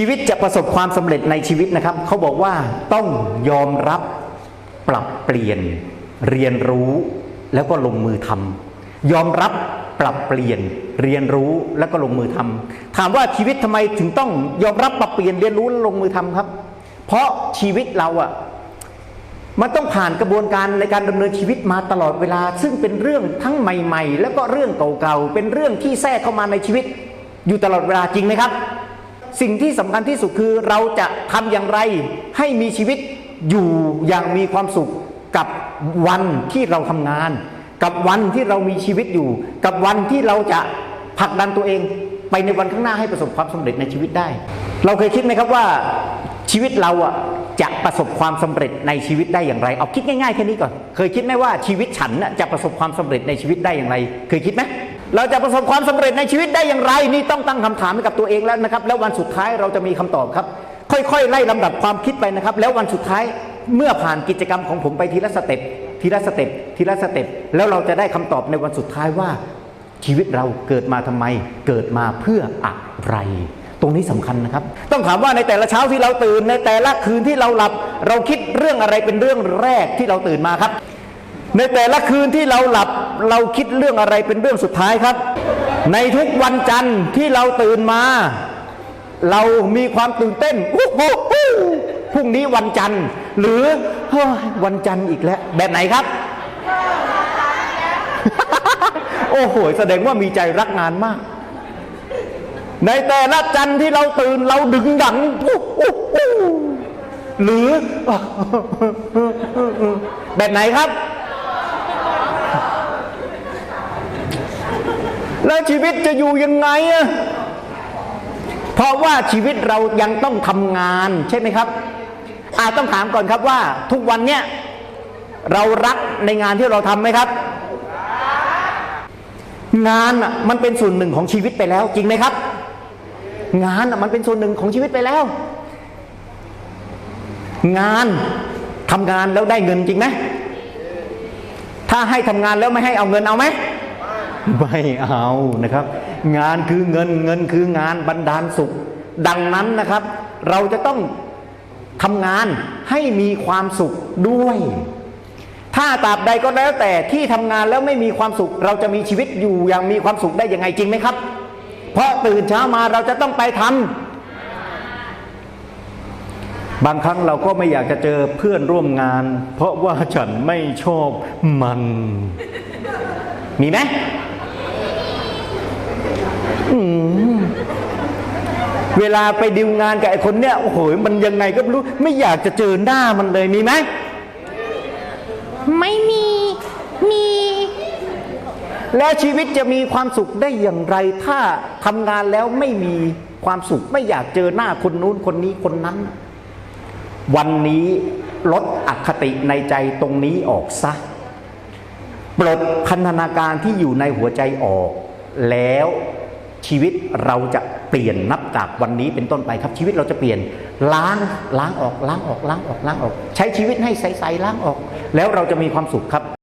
ชีวิตจะประสบความสำเร็จในชีวิตนะครับ เขาบอกว่าต้องยอมรับปรับเปลี่ยน เรียนรู้แล้วก็ลงมือทำยอมรับปรับเปลี่ยน เรียนรู้แล้วก็ลงมือทำถามว่าชีวิตทำไมถึงต้องยอมรับปรับเปลี่ยนเรียนรู้และลงมือทำครับ เพราะชีวิตเราอะมันต้องผ่านกระบวนการในการดำเนินชีวิตมาตลอดเวลา ซึ่งเป็นเรื่องทั้งใหม่ ๆ แล้วก็เรื่องเก่าๆเป็นเรื่องที่แทรกเข้ามาในชีวิต อยู่ตลอดเวลาจริงไหมครับ สิ่งที่สำคัญที่สุดคือเราจะทำอย่างไรให้มีชีวิตอยู่อย่างมีความสุขกับวันที่เราทำงาน กับวันที่เรามีชีวิตอยู่ กับวันที่เราจะผลักดันตัวเอง ไปในวันข้างหน้าให้ประสบความสำเร็จในชีวิตได้ เราเคยคิดไหมครับว่าชีวิตเราอะจะประสบความสำเร็จในชีวิตได้อย่างไร เอาคิดง่ายๆแค่นี้ก่อน เคยคิดไหมว่าชีวิตฉันจะประสบความสำเร็จในชีวิตได้อย่างไร เคยคิดไหม เราจะประสบความสำเร็จในชีวิตได้อย่างไร นี่ต้องตั้งคำถามให้กับตัวเองแล้วนะครับ แล้ววันสุดท้ายเราจะมีคำตอบครับ ค่อยๆ ไล่ลำดับความคิดไปนะครับ แล้ววันสุดท้ายเมื่อผ่านกิจกรรมของผมไปทีละสเต็ปทีละสเต็ปทีละสเต็ปแล้วเราจะได้คำตอบในวันสุดท้ายว่าชีวิตเราเกิดมาทำไม เกิดมาเพื่ออะไร ตรงนี้สำคัญนะครับ ต้องถามว่าในแต่ละเช้าที่เราตื่นในแต่ละคืนที่เราหลับ เราคิดเรื่องอะไรเป็นเรื่องแรกที่เราตื่นมาครับ ในแต่ละคืนที่เราหลับเราคิดเรื่องอะไรเป็นเรื่องสุดท้ายครับ ในทุกวันจันทร์ที่เราตื่นมา เรามีความตื่นเต้นอู้หูพรุ่งนี้วันจันทร์หรือวันจันทร์อีกแล้ว แบบไหนครับ โอ้โหแสดงว่ามีใจรักงานมาก ในแต่ละจันทร์ที่เราตื่นเราดึงดังหรือแบบไหนครับ แล้วชีวิตจะอยู่ยังไงอะเพราะว่าชีวิตเรายังต้องทำงาน ใช่ไหมครับอาต้องถามก่อนครับว่า ทุกวันเนี้ยเรารักในงานที่เราทำไหมครับ งานอะมันเป็นส่วนหนึ่งของชีวิตไปแล้ว จริงไหมครับ งานอะมันเป็นส่วนหนึ่งของชีวิตไปแล้ว งานทำงานแล้วได้เงินจริงไหมถ้าให้ทำงานแล้วไม่ให้เอาเงินเอาไหม ไม่เอานะครับ งานคือเงินเงินคืองานบรรดาลสุข ดังนั้นนะครับ เราจะต้องทำงานให้มีความสุขด้วย ถ้าตราบใดก็แล้วแต่ที่ทำงานแล้วไม่มีความสุข เราจะมีชีวิตอยู่อย่างมีความสุขได้ยังไงจริงไหมครับ เพราะตื่นเช้ามาเราจะต้องไปทำบางครั้งเราก็ไม่อยากจะเจอเพื่อนร่วมงาน เพราะว่าฉันไม่ชอบมัน มีไหมอืม เวลาไปดิวงานกับไอ้คนเนี้ยโอ้โหมันยังไงก็ไม่รู้ ไม่อยากจะเจอหน้ามันเลยมีไหมไม่มีมี แล้วชีวิตจะมีความสุขได้อย่างไร ถ้าทำงานแล้วไม่มีความสุข ไม่อยากเจอหน้าคนนู้นคนนี้คนนั้น วันนี้ลดอคติในใจตรงนี้ออกซะปลดพันธนาการที่อยู่ในหัวใจออก แล้ว ชีวิตเราจะเปลี่ยนนับจากวันนี้เป็นต้นไปครับ ชีวิตเราจะเปลี่ยนล้างล้างออกล้างออกล้างออกล้างออก ใช้ชีวิตให้ใสๆล้างออก แล้วเราจะมีความสุขครับ